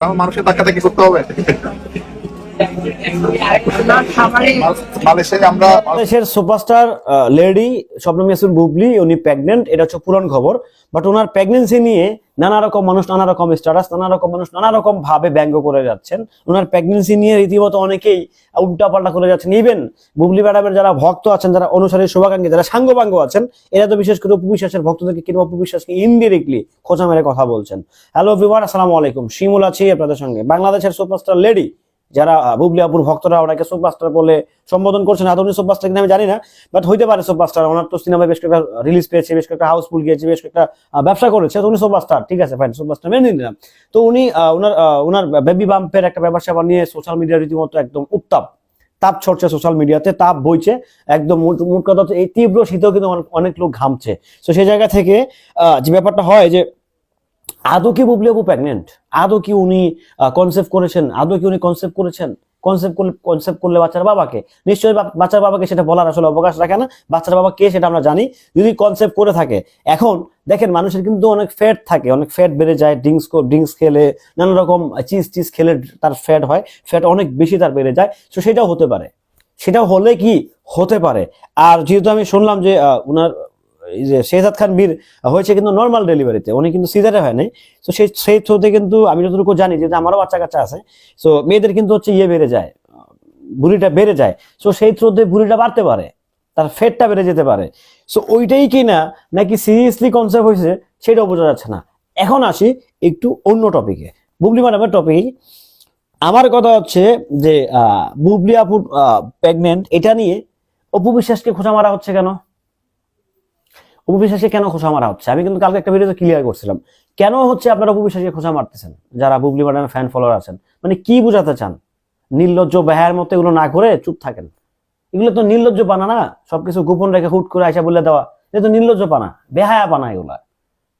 মানুষের ধাক্কা ধাক্কি করতে হবে বাংলাদেশের সুপারস্টার লেডি স্বপ্ন মিয়াসুর বুবলি, উনি প্রেগনেন্ট এটা হচ্ছে পুরান খবর। বাট ওনার প্রেগনেন্সি নিয়ে নানা রকম মানুষ, নানা রকম স্ট্যাটাস নানা রকম মানুষ নানা রকম ভাবে ব্যঙ্গ করে যাচ্ছেন। ওনার প্রেগনেন্সি নিয়ে রীতিমতো অনেকেই উল্টাপাল্টা করে যাচ্ছেন। ইভেন বুবলি ম্যাডামের যারা ভক্ত আছেন, যারা অনুসারী, শুভাকাঙ্ক্ষী, যারা সাঙ্গপাঙ্গ আছেন, এরা তো বিশেষ করে উপবিশ্বাসের ভক্তদেরকে কিংবা উপবিশ্বাসকে ইনডিরেক্টলি খোঁচা মেরে কথা বলছেন। হ্যালো ভিভার আসসালামু আলাইকুম। শিমুল আছি আপনাদের সঙ্গে। বাংলাদেশের সুপারস্টার লেডি যারা আহ, বুবলি আপুর ভক্তরা ওনাকে সুপারস্টার বলে সম্বোধন করছেন আধুনিক সুপারস্টার কিনা আমি জানি না বাট হইতে পারে সুপারস্টার ওনার তো সিনেমায় বেশ কয়েকটা রিলিজ পেয়েছে বেশ কয়েকটা হাউসফুল গিয়েছে বেশ কয়েকটা ব্যবসা করেছে তো উনি সুপারস্টার ঠিক আছে ফাইন সুপারস্টার মেনে নিলাম। তো উনি ওনার ওনার বেবি বাম্পের একটা ব্যবসা নিয়ে সোশ্যাল মিডিয়া রীতিমতো একদম উত্তাপ তাপ ছড়ছে সোশ্যাল মিডিয়াতে তাপ বইছে একদম মোট- কথা এই তীব্র শীতেও কিন্তু অনেক লোক ঘামছে। তো সেই জায়গা থেকে যে ব্যাপারটা হয় যে আদৌ কি বুবলি আপু প্রেগনেন্ট আদৌ কি উনি কনসেপ্ট করেছেন? আদৌ কি উনি কনসেপ্ট করেছেন? কনসেপ্ট করলে কনসেপ্ট করলে বাচ্চার বাবাকে? নিশ্চয়ই বাচ্চার বাবাকে সেটা বলার আসলে অবকাশ রাখে না। বাচ্চার বাবা কে সেটা আমরা জানি। যদি কনসেপ্ট করে থাকে, এখন দেখেন মানুষের কিন্তু অনেক ফ্যাট থাকে, অনেক ফ্যাট বেড়ে যায় ড্রিঙ্কস ড্রিঙ্কস খেলে, নানা রকম চিজ টিজ খেলে তার ফ্যাট হয় ফ্যাট অনেক বেশি তার বেড়ে যায়। তো সেটাও হতে পারে। সেটাও হলে কি? হতে পারে। আর যেহেতু আমি শুনলাম যে যে শেহজাদ খান বীর হয়েছে কিন্তু নর্মাল ডেলিভারিতে উনি কিন্তু সিজারে হয় নাই। তো সেই সেই থ্রুতে কিন্তু আমি যতটুকু জানি যে আমারও বাচ্চা কাচ্চা আছে। তো মেয়েদের কিন্তু হচ্ছে ইয়ে বেড়ে যায়, বুড়িটা বেড়ে যায়। তো সেই থ্রুতে বুড়িটা বাড়তে পারে, তার ফেটটা বেড়ে যেতে পারে। সো ওইটাই কি না নাকি সিরিয়াসলি কনসেপ্ট হয়েছে, সেটাও বোঝা যাচ্ছে না। এখন আসি একটু অন্য টপিকে বুবলি ম্যাডামের টপিক আমার কথা হচ্ছে যে বুবলি আপু প্রেগনেন্ট এটা নিয়ে অপু বিশ্বাসকে খোঁচা মারা হচ্ছে কেন? অপু বিশ্বাসকে কেন খোঁচা মারা হচ্ছে? আমি কিন্তু কালকে একটা ভিডিওতে ক্লিয়ার করছিলাম। কেন হচ্ছে আপনারা অপু বিশ্বাসকে খোঁচা মারতেছেন? যারা বুবলি ম্যাডামের ফ্যান ফলোয়ার আছেন। মানে কি বোঝাতে চান? নির্লজ্জ বেহায়ের মতো এগুলো না করে চুপ থাকেন। এগুলো তো নির্লজ্জ পানা না। সবকিছু গোপন রেখে হুট করে আইসা বলে দেওয়া। এটা তো নির্লজ্জ পানা, বেহায়া পানা এগুলা।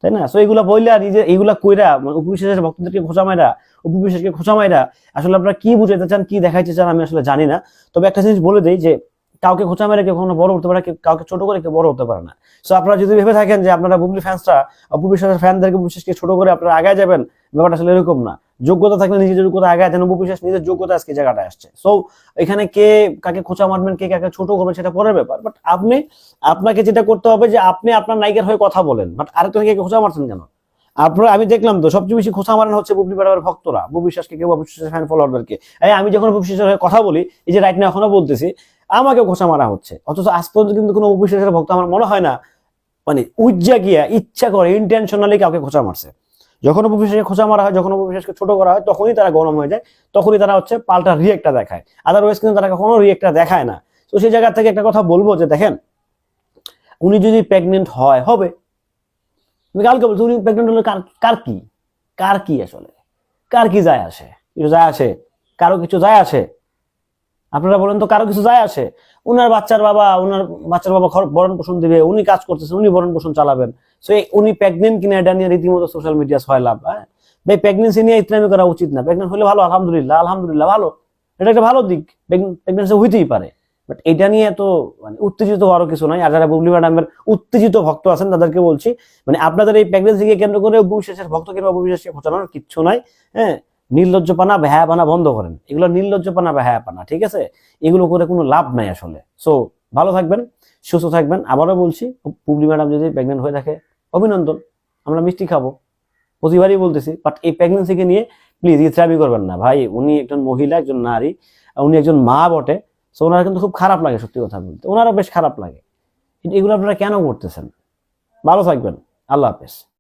তাই না? সো এগুলা বইলা নিজে এইগুলা কইরা মানে উপবিশ্বাসের ভক্তদেরকে খোঁচা মাইরা, উপবিশ্বাসকে খোঁচা মাইরা আসলে আপনারা কি বুঝাইতে চান, কি দেখাইতে চান আমি আসলে জানি না। তবে একটা জিনিস বলে দেই যে কাউকে খোঁচা মেরে কেউ কখনো বড় হতে পারে কেউ- কাউকে ছোট করে কেউ বড় হতে পারে না। সো আপনারা যদি ভেবে থাকেন যে আপনারা বুবলি ফ্যান্সরা বুবলি উপবিশ্বাসের ফ্যানদেরকে বিশ্বাসকে ছোট করে আপনারা আগায় যাবেন, ব্যাপারটা আসলে এরকম না। যোগ্যতা থাকলে নিজের যোগ্যতা আগায় যেন উপবিশ্বাস নিজের যোগ্যতা আজকে জায়গাটা আসছে। সো এখানে কে কাকে খোঁচা মারবেন, কে কাকে ছোট করবেন সেটা পরের ব্যাপার। বাট আপনি, আপনাকে যেটা করতে হবে যে আপনি আপনার নায়িকার হয়ে কথা বলেন। বাট আরেকজনকে খোঁচা মারছেন কেন? আপনার, আমি দেখলাম তো সবচেয়ে বেশি খোঁচা মারানো হচ্ছে বুবলি ম্যাডামের ভক্তরা। বুবু বিশ্বাসকে কেউ বিশ্বাসের ফ্যান ফলোয়ারদেরকে আমি যখন বুবু বিশ্বাসের হয়ে কথা বলি, এই যে রাইট না এখনও বলতেছি আমাকেও খোঁচা মারা হচ্ছে। অথচ আজ পর্যন্ত কিন্তু কোনো বুবু বিশ্বাসের ভক্ত আমার মনে হয় না মানে উজ্জা গিয়া ইচ্ছা করে ইন্টেনশনালি কাউকে খোঁচা মারছে। যখন বুবু বিশ্বাসকে খোঁচা মারা হয়, যখন বুবু বিশ্বাসকে ছোট করা হয়, তখনই তারা গরম হয়ে যায়, তখনই তারা হচ্ছে পাল্টা রিয়েক্টটা দেখায়। আদারওয়াইজ কিন্তু তারা কখনো রিয়েক্টটা দেখায় না। তো সেই জায়গা থেকে একটা কথা বলব যে দেখেন, উনি যদি প্রেগনেন্ট হয়, হবে। আমি কালকে বলছি, উনি প্রেগনেন্ট হলে কার কার কি? কার কি আসলে? কার কি যায় আসে? কিছু যায় আসে? কারও কিছু যায় আসে? আপনারা বলেন তো কারও কিছু যায় আসে? উনার বাচ্চার বাবা, উনার বাচ্চার বাবা ভরণ পোষণ দিবে, উনি কাজ করতেছেন, উনি ভরণ পোষণ চালাবেন। সো উনি প্রেগনেন্ট কিনা এটা নিয়ে রীতিমতো সোশ্যাল মিডিয়া ছয় লাভ হ্যাঁ? ভাই প্রেগনেন্সি নিয়ে ইতনামি করা উচিত না। প্রেগনেন্ট হলে ভালো, আলহামদুলিল্লাহ আলহামদুলিল্লাহ, ভালো। এটা একটা ভালো দিক। প্রেগনেন্সি হইতেই পারে। বাট এটা নিয়ে এত মানে উত্তেজিত হওয়ারও কিছু নাই। আর যারা বুবলি ম্যাডামের উত্তেজিত ভক্ত আছেন, তাদেরকে বলছি মানে আপনাদের এই প্রেগনেন্সিকে কেন্দ্র করে অবিশ্বাসের ভক্ত কিংবা অবিশ্বাসকে খোঁচানোর কিচ্ছু নাই হ্যাঁ? নির্লজ্জপানা পানা বন্ধ করেন। এগুলো নির্লজ্জপানা পানা ঠিক আছে? এগুলো করে কোনো লাভ নাই আসলে। সো ভালো থাকবেন, সুস্থ থাকবেন। আবারও বলছি, পুবলি ম্যাডাম যদি প্রেগনেন্ট হয়ে থাকে, অভিনন্দন। আমরা মিষ্টি খাব। প্রতিবারই বলতেছি বাট এই প্রেগনেন্সিকে নিয়ে প্লিজ ইসরাবি করবেন না। ভাই, উনি একজন মহিলা, একজন নারী উনি একজন মা বটে। সো ওনার কিন্তু খুব খারাপ লাগে সত্যি কথা বলতে। ওনারও বেশ খারাপ লাগে। কিন্তু এগুলো আপনারা কেন করতেছেন? ভালো থাকবেন। আল্লাহ হাফেজ।